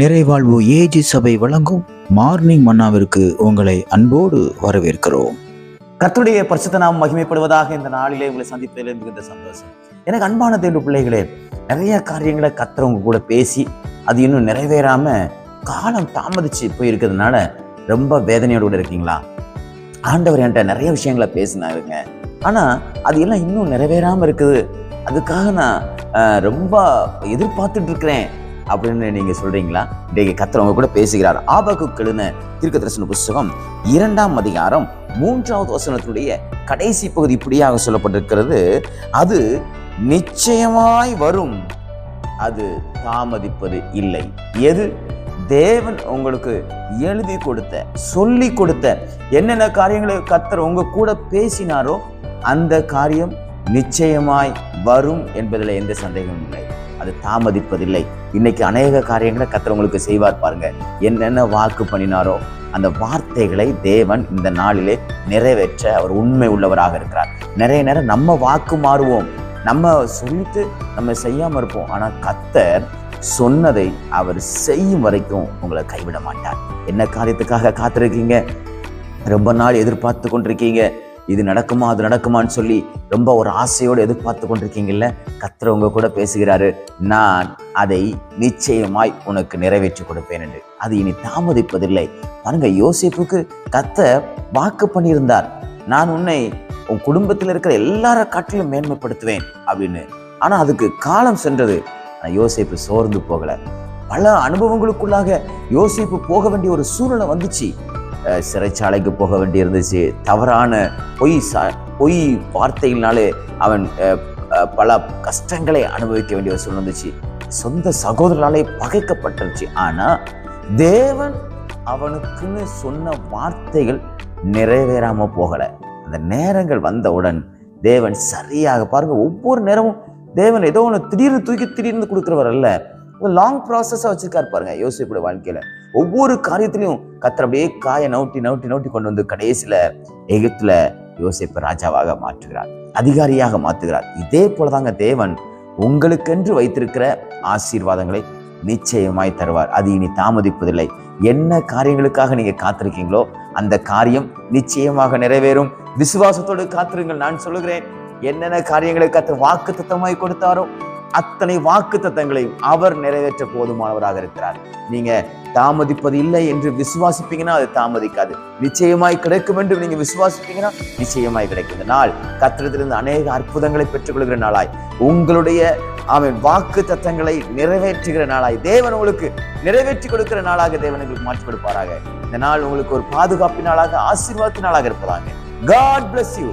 நிறைவாழ்வு AG சபை வழங்கும் morning மன்னாவிற்கு உங்களை அன்போடு வரவேற்கிறோம். கத்துடைய பரிசுத்த நாம் மகிமைப்படுவதாக இந்த நாளிலே உங்களை சந்திப்பதில் மிகுந்த சந்தோஷம். எனக்கு அன்பான தேவ பிள்ளைகளே நிறைய காரியங்களை கத்துறவங்க கூட பேசி அது இன்னும் நிறைவேறாம காலம் தாமதிச்சு போயிருக்கிறதுனால ரொம்ப வேதனையோடு கூட இருக்கீங்களா? ஆண்டவர் என்கிட்ட நிறைய விஷயங்களை பேசினாருங்க. ஆனால் அது எல்லாம் இன்னும் நிறைவேறாமல் இருக்குது. அதுக்காக நான் ரொம்ப எதிர்பார்த்துட்டு இருக்கிறேன். அப்படின்னு நீங்க சொல்றீங்களா? இன்றைக்கு கத்திரவங்க உங்க கூட பேசுகிறார். ஆபக்கு கெழுன தீர்க்க தரிசன புஸ்தகம் இரண்டாம் அதிகாரம் மூன்றாவது வசனத்துடைய கடைசி பகுதி இப்படியாக சொல்லப்பட்டிருக்கிறது. அது நிச்சயமாய் வரும். அது தாமதிப்பது இல்லை. எது? தேவன் உங்களுக்கு எழுதி கொடுத்த சொல்லி கொடுத்த என்னென்ன காரியங்களை கத்தர் உங்க கூட பேசினாரோ அந்த காரியம் நிச்சயமாய் வரும் என்பதில் எந்த சந்தேகமும் இல்லை. அது தாமதிப்பதில்லை. இன்னைக்கு அநேக காரியங்களை கத்தர் உங்களுக்கு செய்வார் பாருங்க. என்னென்ன வாக்கு பண்ணினாரோ அந்த வார்த்தைகளை தேவன் இந்த நாளிலே நிறைவேற்ற அவர் உண்மை உள்ளவராக இருக்கிறார். நிறைய நேரம் நம்ம வாக்கு மாறுவோம். நம்ம சொல்லிட்டு நம்ம செய்யாம இருப்போம். ஆனா கத்தர் சொன்னதை அவர் செய்யும் வரைக்கும் உங்களை கைவிட மாட்டார். என்ன காரியத்துக்காக காத்திருக்கீங்க? ரொம்ப நாள் எதிர்பார்த்து கொண்டிருக்கீங்க. இது நடக்குமா அது நடக்குமான்னு சொல்லி ரொம்ப ஒரு ஆசையோடு எதிர்பார்த்து கொண்டிருக்கீங்கல்ல? கத்துறவங்க கூட பேசுகிறாரு. நான் அதை நிச்சயமாய் உனக்கு நிறைவேற்றி கொடுப்பேன் என்று. அது இனி தாமதிப்பதில்லை. பாருங்க யோசிப்புக்கு கத்த வாக்கு பண்ணியிருந்தார். நான் உன்னை உன் குடும்பத்தில் இருக்கிற எல்லார காட்டிலும் மேன்மைப்படுத்துவேன் அப்படின்னு. ஆனா அதுக்கு காலம் சென்றது. யோசிப்பு சோர்ந்து போகல. பல அனுபவங்களுக்குள்ளாக யோசிப்பு போக வேண்டிய ஒரு சூழ்நிலை வந்துச்சு. சிறைச்சாலைக்கு போக வேண்டியிருந்துச்சு. தவறான பொய் சா பொய் வார்த்தைகள்னாலே அவன் பல கஷ்டங்களை அனுபவிக்க வேண்டிய சூழ்நிலை சொந்த சகோதரனாலே பகைக்கப்பட்டுருச்சு ஆனால் தேவன் அவனுக்குன்னு சொன்ன வார்த்தைகள் நிறைவேறாமல் போகலை. அந்த நேரங்கள் வந்தவுடன் தேவன் சரியாக பாருங்க ஒவ்வொரு நேரமும் தேவன் ஏதோ ஒன்று திடீர்னு தூக்கி திடீர்னு கொடுக்குறவர் அல்ல. லாங் ப்ராசஸாக வச்சுருக்காரு பாருங்க யோசிப்போட வாழ்க்கையில். ஒவ்வொரு காரியத்திலையும் கத்தர் அப்படியே காயை நவுட்டி நவுட்டி நவுட்டி கொண்டு வந்து கடைசியில் எகிப்தில் யோசிப்பை ராஜாவாக மாற்றுகிறார் அதிகாரியாக மாற்றுகிறார். இதே போலதாங்க தேவன் உங்களுக்கென்று வைத்திருக்கிற ஆசீர்வாதங்களை நிச்சயமாய் தருவார். அது இனி தாமதிப்பதில்லை. என்ன காரியங்களுக்காக நீங்கள் காத்திருக்கீங்களோ அந்த காரியம் நிச்சயமாக நிறைவேறும். விசுவாசத்தோடு காத்திருங்கள் நான் சொல்லுகிறேன் என்னென்ன காரியங்களை கற்று வாக்கு திட்டமாய் கொடுத்தாரோ அத்தனை வாக்கு தத்தங்களையும் அவர் நிறைவேற்ற போதுமானவராக இருக்கிறார். நீங்க தாமதிப்பது இல்லை என்று விசுவாசிப்பீங்கன்னா அது தாமதிக்காது. நிச்சயமாய் கிடைக்கும் என்று நீங்க விசுவாசிப்பீங்கன்னா நிச்சயமாய் கிடைக்கும். இந்த நாள் கத்திரத்திலிருந்து அநேக அற்புதங்களை பெற்றுக்கொள்கிற நாளாய் உங்களுடைய அவன் வாக்கு தத்தங்களை நிறைவேற்றுகிற நாளாய் தேவன் உங்களுக்கு நிறைவேற்றி கொடுக்கிற நாளாக தேவன் உங்களுக்கு மாற்றி கொடுப்பாராக. இந்த நாள் உங்களுக்கு ஒரு பாதுகாப்பு நாளாக ஆசீர்வாதத்து நாளாக இருப்பதாக. God bless you